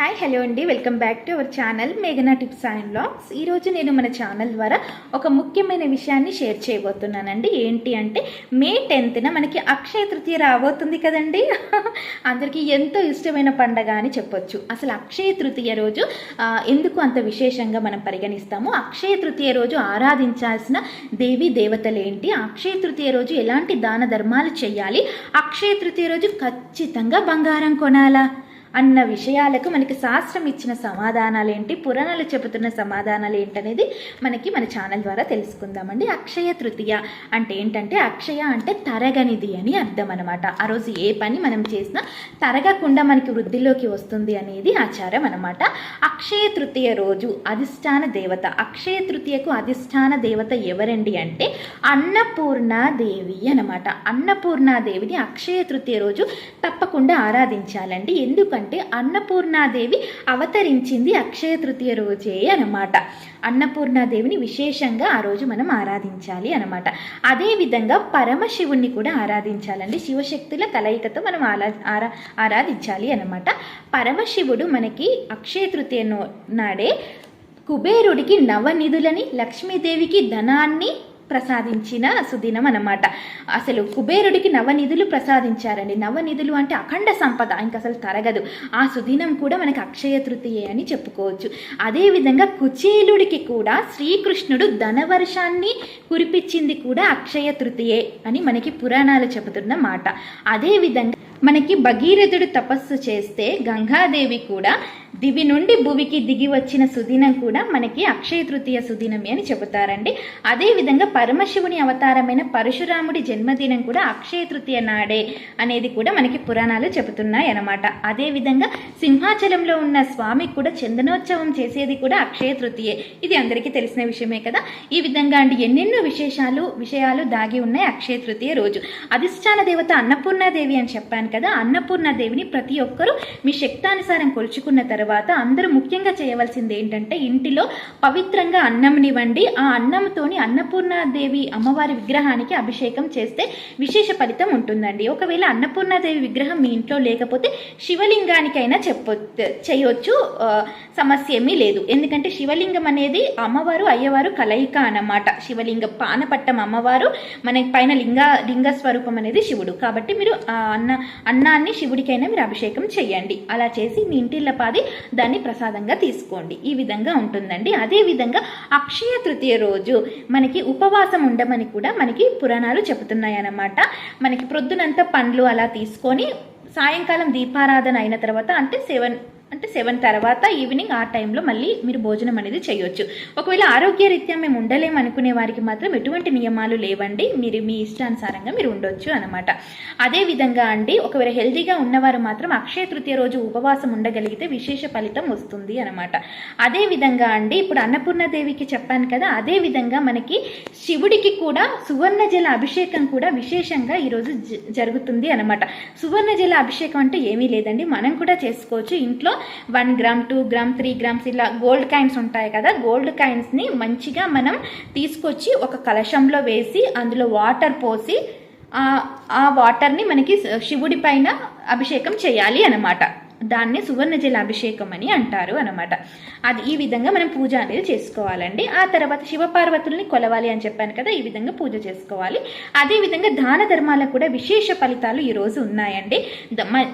Hi hello అండి. Welcome back to our channel మేఘనా tips and blogs ఈరోజు నేను మన ఛానల్ ద్వారా ఒక ముఖ్యమైన విషయాన్ని షేర్ చేయబోతున్నానండి. ఏంటి అంటే మే టెన్త్న మనకి అక్షయ తృతీయ రాబోతుంది కదండి. అందరికీ ఎంతో ఇష్టమైన పండగ అని చెప్పొచ్చు. అసలు అక్షయ తృతీయ రోజు ఎందుకు అంత విశేషంగా మనం పరిగణిస్తాము? అక్షయ తృతీయ రోజు ఆరాధించాల్సిన దేవి దేవతలు ఏంటి? అక్షయ తృతీయ రోజు ఎలాంటి దాన ధర్మాలు చేయాలి? అక్షయ తృతీయ రోజు ఖచ్చితంగా బంగారం కొనాలా? అన్న విషయాలకు మనకి శాస్త్రం ఇచ్చిన సమాధానాలు ఏంటి పురాణాలు చెబుతున్న సమాధానాలు ఏంటనేది మనకి మన ఛానల్ ద్వారా తెలుసుకుందామండి. అక్షయ తృతీయ అంటే ఏంటంటే అక్షయ అంటే తరగనిది అని అర్థం అనమాట ఆ రోజు ఏ పని మనం చేసినా తరగకుండా మనకి వృద్ధిలోకి వస్తుంది అనేది ఆచారం అనమాట అక్షయ తృతీయ రోజు అధిష్టాన దేవత. అక్షయ తృతీయకు అధిష్టాన దేవత ఎవరండి అంటే అన్నపూర్ణాదేవి అనమాట అన్నపూర్ణాదేవిని అక్షయ తృతీయ రోజు తప్పకుండా ఆరాధించాలండి. ఎందుకంటే అన్నపూర్ణాదేవి అవతరించింది అక్షయ తృతీయ రోజే అనమాట అన్నపూర్ణాదేవిని విశేషంగా ఆ రోజు మనం ఆరాధించాలి అనమాట అదేవిధంగా పరమశివుణ్ణి కూడా ఆరాధించాలండి. శివశక్తుల కలయికతో మనం ఆరా ఆరా ఆరాధించాలి అనమాట పరమశివుడు మనకి అక్షయ తృతీయ నాడే కుబేరుడికి నవనిధులని లక్ష్మీదేవికి ధనాన్ని ప్రసాదించిన సుదినం అన్నమాట. అసలు కుబేరుడికి నవనిధులు ప్రసాదించారండి. నవనిధులు అంటే అఖండ సంపద. ఇంక అసలు తరగదు. ఆ సుదినం కూడా మనకి అక్షయ తృతీయ అని చెప్పుకోవచ్చు. అదేవిధంగా కుచేలుడికి కూడా శ్రీకృష్ణుడు ధనవర్షాన్ని కురిపించింది కూడా అక్షయ తృతీయే అని మనకి పురాణాలు చెబుతున్న మాట. అదేవిధంగా మనకి భగీరథుడు తపస్సు చేస్తే గంగాదేవి కూడా దివి నుండి భువికి దిగి వచ్చిన సుదినం కూడా మనకి అక్షయ తృతీయ సుదినమే అని చెబుతారండి. అదేవిధంగా పరమశివుని అవతారమైన పరశురాముడి జన్మదినం కూడా అక్షయ తృతీయ నాడే అనేది కూడా మనకి పురాణాలు చెబుతున్నాయి అనమాట అదేవిధంగా సింహాచలంలో ఉన్న స్వామికి కూడా చందనోత్సవం చేసేది కూడా అక్షయ తృతీయే. ఇది అందరికీ తెలిసిన విషయమే కదా. ఈ విధంగా అండి ఎన్నెన్నో విశేషాలు విషయాలు దాగి ఉన్నాయి అక్షయ తృతీయ రోజు. అధిష్టాన దేవత అన్నపూర్ణాదేవి అని చెప్పాను కదా. అన్నపూర్ణాదేవిని ప్రతి ఒక్కరూ మీ శక్తానుసారం కొలుచుకున్న తర్వాత తర్వాత అందరూ ముఖ్యంగా చేయవలసింది ఏంటంటే ఇంటిలో పవిత్రంగా అన్నంనివ్వండి ఆ అన్నంతోని అన్నపూర్ణాదేవి అమ్మవారి విగ్రహానికి అభిషేకం చేస్తే విశేష ఫలితం ఉంటుందండి. ఒకవేళ అన్నపూర్ణాదేవి విగ్రహం మీ ఇంట్లో లేకపోతే శివలింగానికైనా చెప్పొ చేయొచ్చు. సమస్య ఏమీ లేదు. ఎందుకంటే శివలింగం అనేది అమ్మవారు అయ్యవారు కలయిక అన్నమాట. శివలింగం పానపట్టం అమ్మవారు మన పైన లింగ లింగ స్వరూపం అనేది శివుడు. కాబట్టి మీరు అన్న అన్నాన్ని శివుడికైనా మీరు అభిషేకం చేయండి. అలా చేసి మీ ఇంటిల్ల పాది దాన్ని ప్రసాదంగా తీసుకోండి. ఈ విధంగా ఉంటుందండి. అదే విధంగా అక్షయ తృతీయ రోజు మనకి ఉపవాసం ఉండమని కూడా మనకి పురాణాలు చెబుతున్నాయి అన్నమాట మనకి ప్రొద్దునంతా పండ్లు అలా తీసుకొని సాయంకాలం దీపారాధన అయిన తర్వాత అంటే సెవెన్ అంటే సెవెన్ తర్వాత ఈవినింగ్ ఆ టైంలో మళ్ళీ మీరు భోజనం అనేది చేయొచ్చు. ఒకవేళ ఆరోగ్యరీత్యా మేము ఉండలేము అనుకునే వారికి మాత్రం ఎటువంటి నియమాలు లేవండి. మీరు మీ ఇష్టానుసారంగా మీరు ఉండొచ్చు అనమాట అదే విధంగా అండి ఒకవేళ హెల్తీగా ఉన్నవారు మాత్రం అక్షయ తృతీయ రోజు ఉపవాసం ఉండగలిగితే విశేష ఫలితం వస్తుంది అనమాట అదే విధంగా అండి ఇప్పుడు అన్నపూర్ణదేవికి చెప్పాను కదా అదే విధంగా మనకి శివుడికి కూడా సువర్ణ జల అభిషేకం కూడా విశేషంగా ఈరోజు జ- జరుగుతుంది అనమాట సువర్ణ జల అభిషేకం అంటే ఏమీ లేదండి మనం కూడా చేసుకోవచ్చు. ఇంట్లో one gram two gram three grams ఇలా గోల్డ్ కాయిన్స్ ఉంటాయి కదా గోల్డ్ కాయిన్స్ని మంచిగా మనం తీసుకొచ్చి ఒక కలశంలో వేసి అందులో వాటర్ పోసి ఆ ఆ వాటర్ని మనకి శివుడి పైన అభిషేకం చేయాలి అన్నమాట. దాన్ని సువర్ణ జల అభిషేకం అని అంటారు అనమాట అది ఈ విధంగా మనం పూజ అనేది చేసుకోవాలండి. ఆ తర్వాత శివపార్వతుల్ని కొలవాలి అని చెప్పాను కదా ఈ విధంగా పూజ చేసుకోవాలి. అదే విధంగా దాన ధర్మాలకు కూడా విశేష ఫలితాలు ఈరోజు ఉన్నాయండి.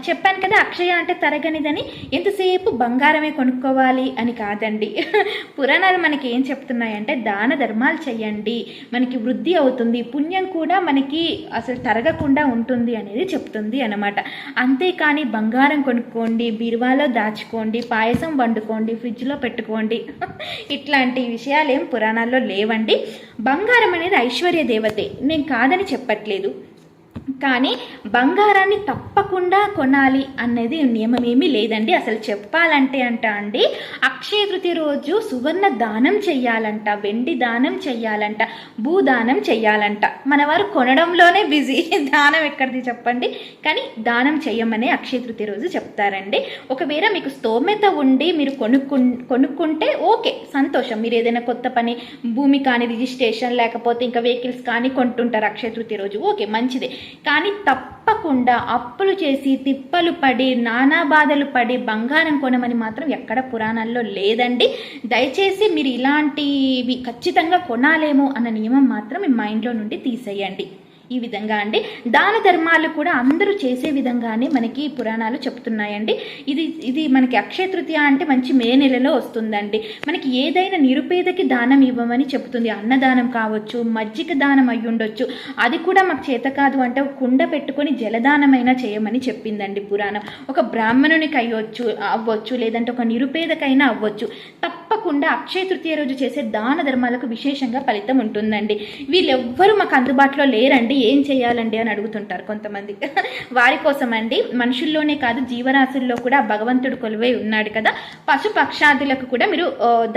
చెప్పాను కదా అక్షయ అంటే తరగనిదని ఎంతసేపు బంగారమే కొనుక్కోవాలి అని కాదండి. పురాణాలు మనకి ఏం చెప్తున్నాయంటే దాన ధర్మాలు చేయండి మనకి వృద్ధి అవుతుంది పుణ్యం కూడా మనకి అసలు తరగకుండా ఉంటుంది అనేది చెప్తుంది అనమాట అంతేకాని బంగారం కొనుక్కోండి బీరువాలో దాచుకోండి పాయసం వండుకోండి ఫ్రిడ్జ్లో పెట్టుకోండి. ఇట్లాంటి విషయాలు ఏం పురాణాల్లో లేవండి. బంగారం అనేది ఐశ్వర్య దేవతే. నేను కాదని చెప్పట్లేదు. కానీ బంగారాన్ని తప్పకుండా కొనాలి అనేది నియమం ఏమీ లేదండి. అసలు చెప్పాలంటే అంట అండి అక్షయ తృతీయ రోజు సువర్ణ దానం చెయ్యాలంట వెండి దానం చెయ్యాలంట భూదానం చెయ్యాలంట. మన వారు కొనడంలోనే బిజీ. దానం ఎక్కడిది చెప్పండి? కానీ దానం చెయ్యమని అక్షయ తృతీయ రోజు చెప్తారండి. ఒకవేళ మీకు స్తోమత ఉండి మీరు కొనుక్కు కొనుక్కుంటే ఓకే సంతోషం. మీరు ఏదైనా కొత్త పని భూమి కానీ రిజిస్ట్రేషన్ లేకపోతే ఇంకా వెహికల్స్ కానీ కొంటుంటారు అక్షయ తృతీయ రోజు. ఓకే మంచిదే. కానీ తప్పకుండా అప్పులు చేసి తిప్పలు పడి నానా బాధలు పడి బంగారం కొనమని మాత్రం ఎక్కడ పురాణాల్లో లేదండి. దయచేసి మీరు ఇలాంటివి ఖచ్చితంగా కొనాలేమో అన్న నియమం మాత్రం మీ మైండ్లో నుండి తీసేయండి. ఈ విధంగా అండి. దాన ధర్మాలు కూడా అందరూ చేసే విధంగానే మనకి పురాణాలు చెప్తున్నాయండి. ఇది ఇది మనకి అక్షయ తృతీయ అంటే మంచి మే నెలలో వస్తుందండి. మనకి ఏదైనా నిరుపేదకి దానం ఇవ్వమని చెప్తుంది అన్నదానం కావచ్చు మజ్జిగ దానం అయి ఉండొచ్చు. అది కూడా మాకు చేత కాదు అంటే ఒక కుండ పెట్టుకొని జలదానమైనా చేయమని చెప్పిందండి పురాణం. ఒక బ్రాహ్మణునికి అయ్యొచ్చు అవ్వచ్చు లేదంటే ఒక నిరుపేదకైనా అవ్వచ్చు. తప్పకుండా అక్షయ తృతీయ రోజు చేసే దాన ధర్మాలకు విశేషంగా ఫలితం ఉంటుందండి. వీళ్ళెవ్వరూ మాకు అందుబాటులో లేరండి. ఏం చేయాలండి అని అడుగుతుంటారు కొంతమంది. వారి కోసం అండి మనుషుల్లోనే కాదు జీవరాశుల్లో కూడా భగవంతుడు కొలువై ఉన్నాడు కదా. పశు పక్షాదులకు కూడా మీరు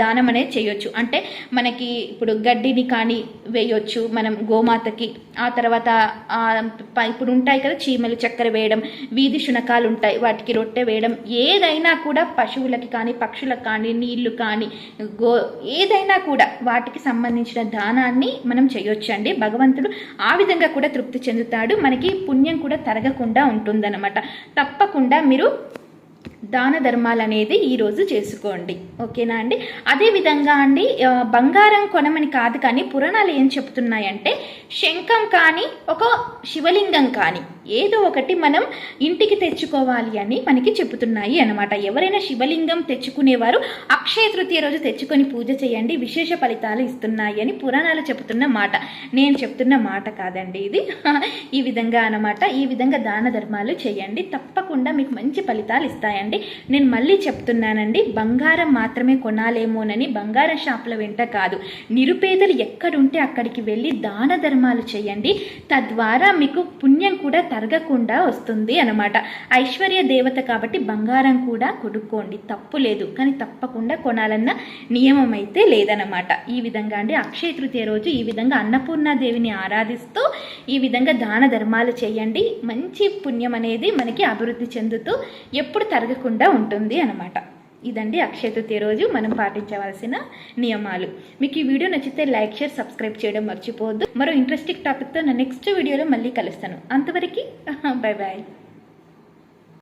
దానం అనేది చేయొచ్చు. అంటే మనకి ఇప్పుడు గడ్డిని కానీ వేయొచ్చు మనం గోమాతకి. ఆ తర్వాత ఇప్పుడు ఉంటాయి కదా చీమలు చక్కెర వేయడం వీధి శునకాలు ఉంటాయి. వాటికి రొట్టె వేయడం. ఏదైనా కూడా పశువులకి కానీ పక్షులకు కానీ నీళ్ళు కానీ గో ఏదైనా కూడా వాటికి సంబంధించిన దానాన్ని మనం చేయొచ్చండి. భగవంతుడు ఆ విధంగా కూడా తృప్తి చెందుతాడు. మనకి పుణ్యం కూడా తరగకుండా ఉంటుందన్నమాట. తప్పకుండా మీరు దాన ధర్మాలు అనేది ఈరోజు చేసుకోండి. ఓకేనా అండి? అదే విధంగా అండి బంగారం కొనమని కాదు కానీ పురాణాలు ఏం చెప్తున్నాయంటే శంఖం కానీ ఒక శివలింగం కానీ ఏదో ఒకటి మనం ఇంటికి తెచ్చుకోవాలి అని మనకి చెబుతున్నాయి అనమాట ఎవరైనా శివలింగం తెచ్చుకునేవారు అక్షయ తృతీయ రోజు తెచ్చుకొని పూజ చేయండి విశేష ఫలితాలు ఇస్తున్నాయి అని పురాణాలు చెబుతున్న మాట. నేను చెప్తున్న మాట కాదండి ఇది. ఈ విధంగా అన్నమాట. ఈ విధంగా దాన ధర్మాలు చేయండి. తప్పకుండా మీకు మంచి ఫలితాలు ఇస్తాయండి. నేను మళ్ళీ చెప్తున్నానండి బంగారం మాత్రమే కొనాలేమోనని బంగారం షాపుల వెంట కాదు. నిరుపేదలు ఎక్కడుంటే అక్కడికి వెళ్ళి దాన ధర్మాలు చేయండి. తద్వారా మీకు పుణ్యం కూడా తరగకుండా వస్తుంది అనమాట ఐశ్వర్య దేవత కాబట్టి బంగారం కూడా కొనుక్కోండి. తప్పు లేదు. కానీ తప్పకుండా కొనాలన్న నియమం అయితే లేదనమాట ఈ విధంగా అండి అక్షయ తృతీయ రోజు ఈ విధంగా అన్నపూర్ణాదేవిని ఆరాధిస్తూ ఈ విధంగా దాన ధర్మాలు చేయండి. మంచి పుణ్యం అనేది మనకి అభివృద్ధి చెందుతూ ఎప్పుడు తరగకుండా ఉంటుంది అనమాట ఇదండి అక్షయ తృతీయ రోజు. మనం పాటించవలసిన నియమాలు. మీకు ఈ వీడియో నచ్చితే లైక్ షేర్ సబ్స్క్రైబ్ చేయడం మర్చిపోవద్దు. మరో ఇంట్రెస్టింగ్ టాపిక్తో నా నెక్స్ట్ వీడియోలో మళ్ళీ కలుస్తాను. అంతవరకు బై బాయ్